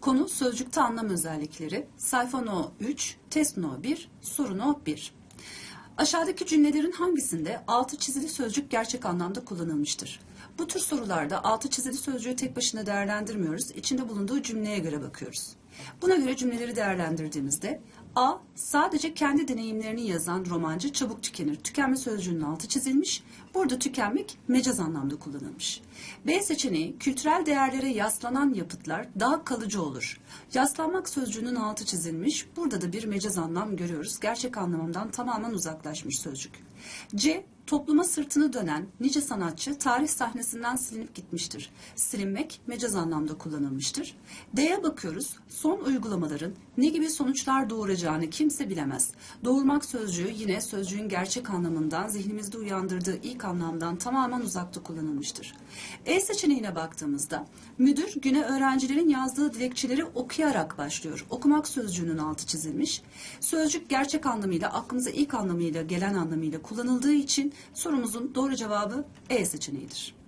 Konu sözcükte anlam özellikleri. Sayfa no 3, test no 1, soru no 1. Aşağıdaki cümlelerin hangisinde altı çizili sözcük gerçek anlamda kullanılmıştır? Bu tür sorularda altı çizili sözcüğü tek başına değerlendirmiyoruz. İçinde bulunduğu cümleye göre bakıyoruz. Buna göre cümleleri değerlendirdiğimizde A. Sadece kendi deneyimlerini yazan romancı çabuk tükenir. Tükenme sözcüğünün altı çizilmiş. Burada tükenmek mecaz anlamda kullanılmış. B seçeneği kültürel değerlere yaslanan yapıtlar daha kalıcı olur. Yaslanmak sözcüğünün altı çizilmiş. Burada da bir mecaz anlam görüyoruz. Gerçek anlamından tamamen uzaklaşmış sözcük. C. Topluma sırtını dönen nice sanatçı tarih sahnesinden silinip gitmiştir. Silinmek mecaz anlamda kullanılmıştır. D'ye bakıyoruz. Son uygulamaların ne gibi sonuçlar doğuracağını kimse bilemez. Doğurmak sözcüğü yine sözcüğün gerçek anlamından zihnimizde uyandırdığı ilk anlamdan tamamen uzakta kullanılmıştır. E seçeneğine baktığımızda müdür güne öğrencilerin yazdığı dilekçeleri okuyarak başlıyor. Okumak sözcüğünün altı çizilmiş. Sözcük gerçek anlamıyla aklımıza ilk anlamıyla gelen anlamıyla kullanıldığı için sorumuzun doğru cevabı E seçeneğidir.